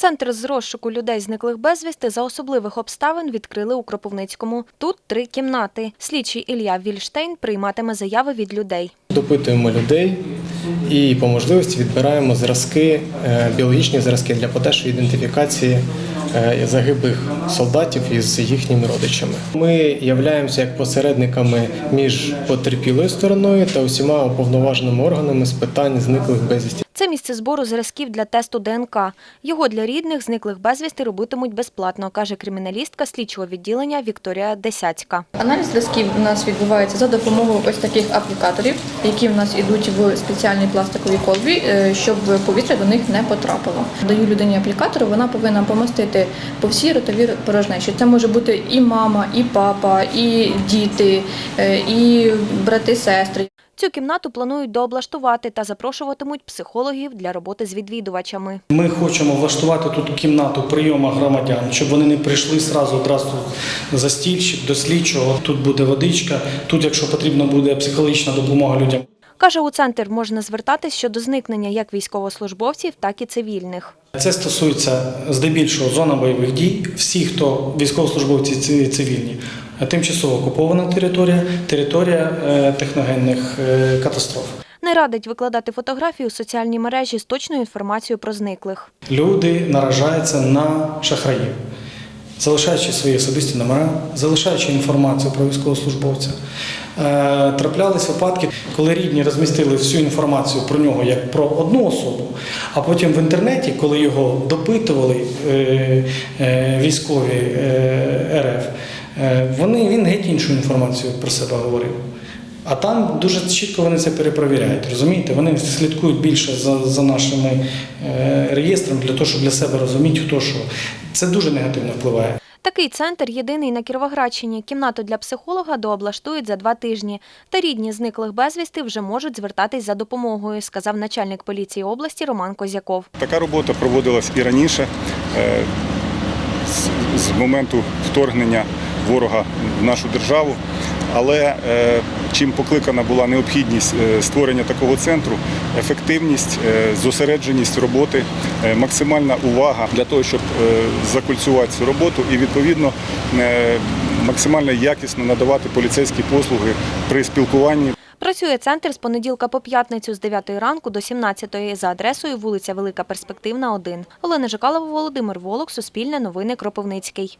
Центр з розшуку людей, зниклих безвісти, за особливих обставин відкрили у Кропивницькому. Тут три кімнати. Слідчий Ілля Вільштейн прийматиме заяви від людей. Допитуємо людей і по можливості відбираємо зразки, е, біологічні зразки для подальшої ідентифікації е, загиблих солдатів із їхніми родичами. Ми являємося як посередниками між потерпілою стороною та усіма уповноваженими органами з питань зниклих безвісті. Це місце збору зразків для тесту ДНК. Його для рідних зниклих безвісти робитимуть безплатно, каже криміналістка слідчого відділення Вікторія Десяцька. Аналіз зв'язків у нас відбувається за допомогою ось таких аплікаторів, які в нас йдуть в спеціальній пластиковій колбі, е, щоб повітря до них не потрапило. Даю людині аплікатору, вона повинна помістити по всій ротовій порожнечі. Це може бути і мама, і папа, і діти, е, і брати, сестри. Цю кімнату планують дооблаштувати та запрошуватимуть психологів для роботи з відвідувачами. Ми хочемо влаштувати тут кімнату прийому громадян, щоб вони не прийшли сразу одразу за стільчик до слідчого. Тут буде водичка. Тут, якщо потрібно, буде психологічна допомога людям. Каже, у центр можна звертатись щодо зникнення як військовослужбовців, так і цивільних. Це стосується здебільшого зона бойових дій. Всі, хто військовослужбовці ці- цивільні, тимчасово окупована територія, територія е, техногенних е, катастроф. Не радить викладати фотографії у соціальні мережі з точною інформацією про зниклих. Люди наражаються на шахраїв, залишаючи свої особисті номера, залишаючи інформацію про військовослужбовця. Е, Траплялись випадки, коли рідні розмістили всю інформацію про нього як про одну особу, а потім в інтернеті, коли його допитували е, е, військові РФ, вони, він геть іншу інформацію про себе говорив. А там дуже чітко вони це перепровіряють. Розумієте? Вони слідкують більше за, за нашими е, реєстрами для того, щоб для себе розуміти, хто що. Це дуже негативно впливає. Такий центр єдиний на Кіровоградщині. Кімнату для психолога дооблаштують за два тижні. Та рідні зниклих безвісти вже можуть звертатись за допомогою, сказав начальник поліції області Роман Козяков. Така робота проводилась і раніше, е, з- з моменту вторгнення ворога в нашу державу. Але е, чим покликана була необхідність е, створення такого центру, ефективність, е, зосередженість роботи, максимальна увага для того, щоб закульцювати цю роботу і відповідно максимально якісно надавати поліцейські послуги при спілкуванні Працює центр з понеділка по п'ятницю з 9 ранку до 17 за адресою вулиця Велика Перспективна, 1. Олена Жикалова, Володимир Волок, Суспільне новини Кропивницький.